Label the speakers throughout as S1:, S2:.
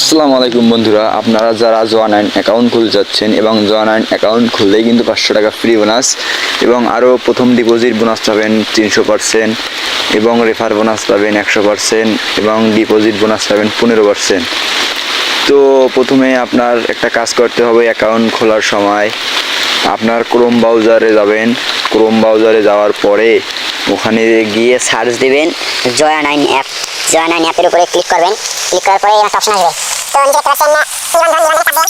S1: আসসালামু আলাইকুম বন্ধুরা, আপনারা যারা জোয়া নাইন অ্যাকাউন্ট খুলতে যাচ্ছেন এবং জোয়া নাইন অ্যাকাউন্ট খুললেই কিন্তু পাঁচশো টাকা ফ্রি বোনাস এবং আরও প্রথম ডিপোজিট বোনাস পাবেন তিনশো পার্সেন্ট এবং রেফার বোনাস পাবেন একশো পার্সেন্ট এবং ডিপোজিট বোনাস পাবেন পনেরো পার্সেন্ট তো প্রথমে আপনার একটা কাজ করতে হবে অ্যাকাউন্ট খোলার সময়। আপনার ক্রোম ব্রাউজারে যাবেন। ক্রোম ব্রাউজারে যাওয়ার পরে ওখানে গিয়ে
S2: সার্চ দিবেন
S3: Joya nine app
S2: Joy nine অ্যাপের উপরে ক্লিক করবেন ক্লিক করার পরে একটা অপশন আসবে তো নিজে দেখতে পাচ্ছেন না নিবন্ধন নিবন্ধন থাকবে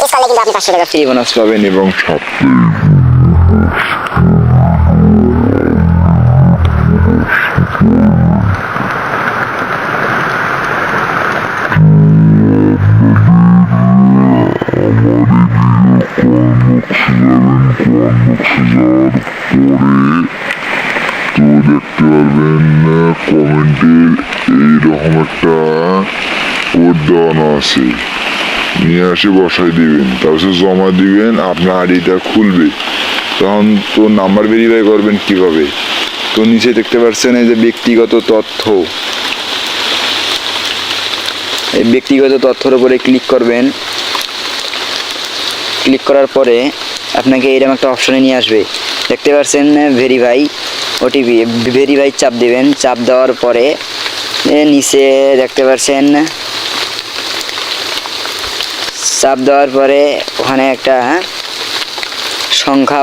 S2: ইউজ করলে কিন্তু আপনি পাঁচশো টাকা
S1: ফ্রি বোনাস পাবেন এবং
S4: দেখতে পারবেন কমেন্টের এইরকম একটা কোড আছে। নিয়ে আসে বসাই দিবেন। তারপর জমা দিবেন, আপনার আইডিটা খুলবে। তখন তো নাম্বার ভেরিফাই করবেন কীভাবে?
S1: তো নিচে দেখতে পাচ্ছেন এই যে ব্যক্তিগত তথ্য। এই ব্যক্তিগত তথ্যের উপরে ক্লিক করবেন। ক্লিক করার পরে আপনাকে এরকম একটা অপশনে নিয়ে আসবে। দেখতে পাচ্ছেন ভেরিফাই ওটিপি ভেরিফাই চাপ দেবেন। চাপ দেওয়ার পরে নিচে দেখতে পাচ্ছেন চাপ দেওয়ার পরে ওখানে একটা সংখ্যা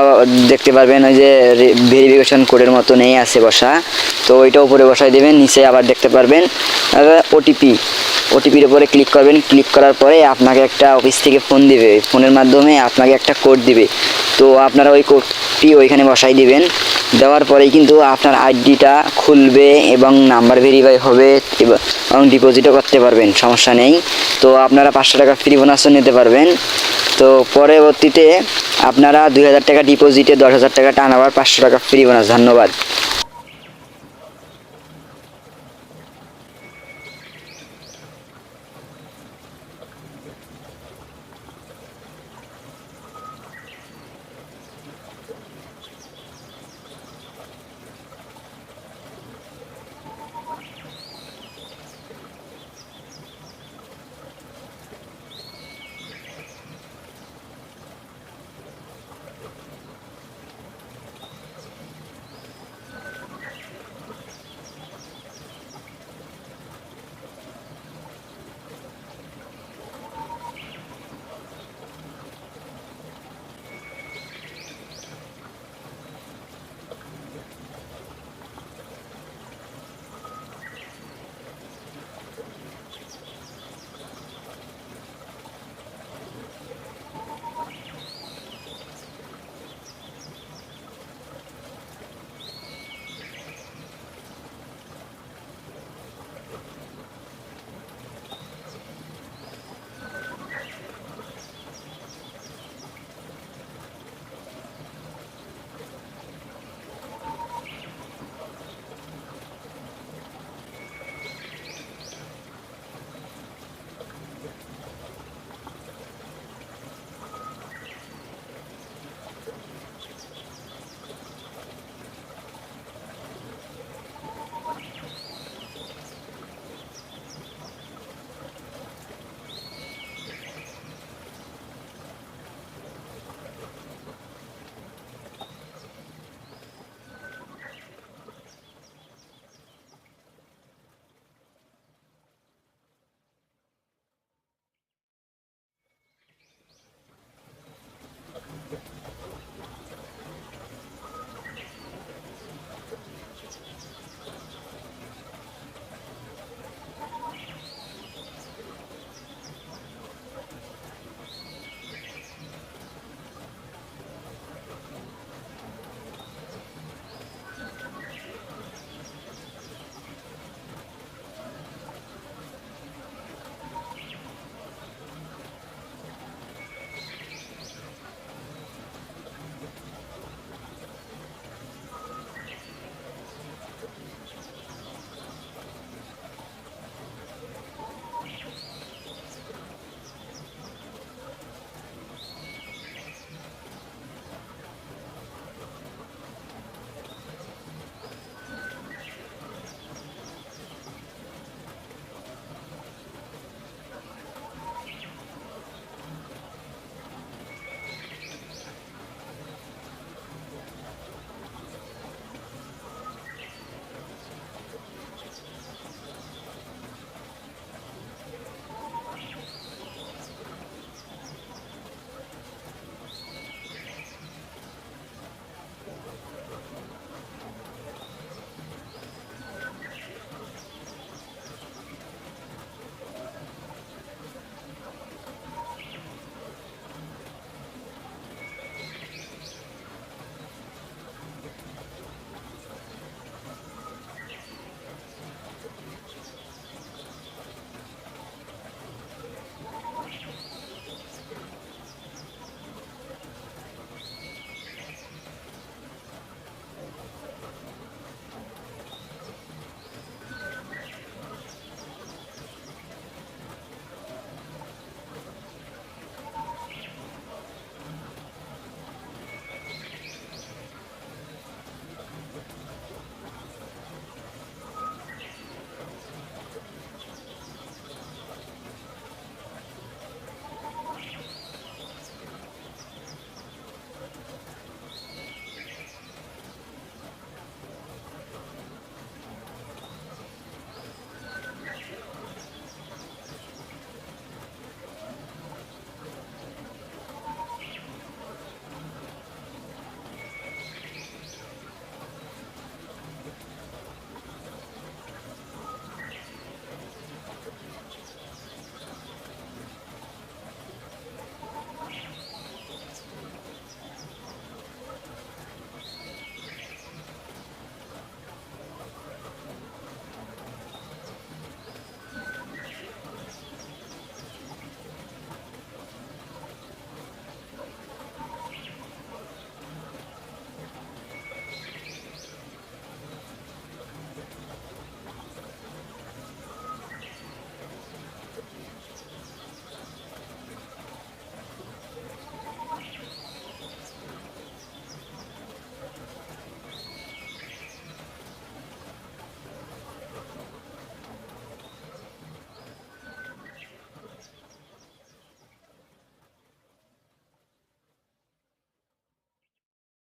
S1: দেখতে পারবেন, ওই যে ভেরিফিকেশন কোডের মতো নেই আছে বসা। তো ওইটা উপরে বসাই দেবেন, নিচে আবার দেখতে পারবেন ওটিপি ওটিপির উপরে ক্লিক করবেন ক্লিক করার পরে আপনাকে একটা অফিস থেকে ফোন দিবে। ফোনের মাধ্যমে আপনাকে একটা কোড দিবে। তো আপনারা ওই কোডটি ওইখানে বসাই দিবেন। দেওয়ার পরেই কিন্তু আপনার আইডিটা খুলবে এবং নাম্বার ভেরিফাই হবে এবং ডিপোজিটও করতে পারবেন, সমস্যা নেই। তো আপনারা পাঁচশো টাকা ফ্রি বোনাসও নিতে পারবেন। তো পরবর্তীতে আপনারা দু হাজার হাজার টাকা ডিপোজিটে দশ হাজার টাকা টান আবার পাঁচশো টাকা ফ্রি বোনাস ধন্যবাদ।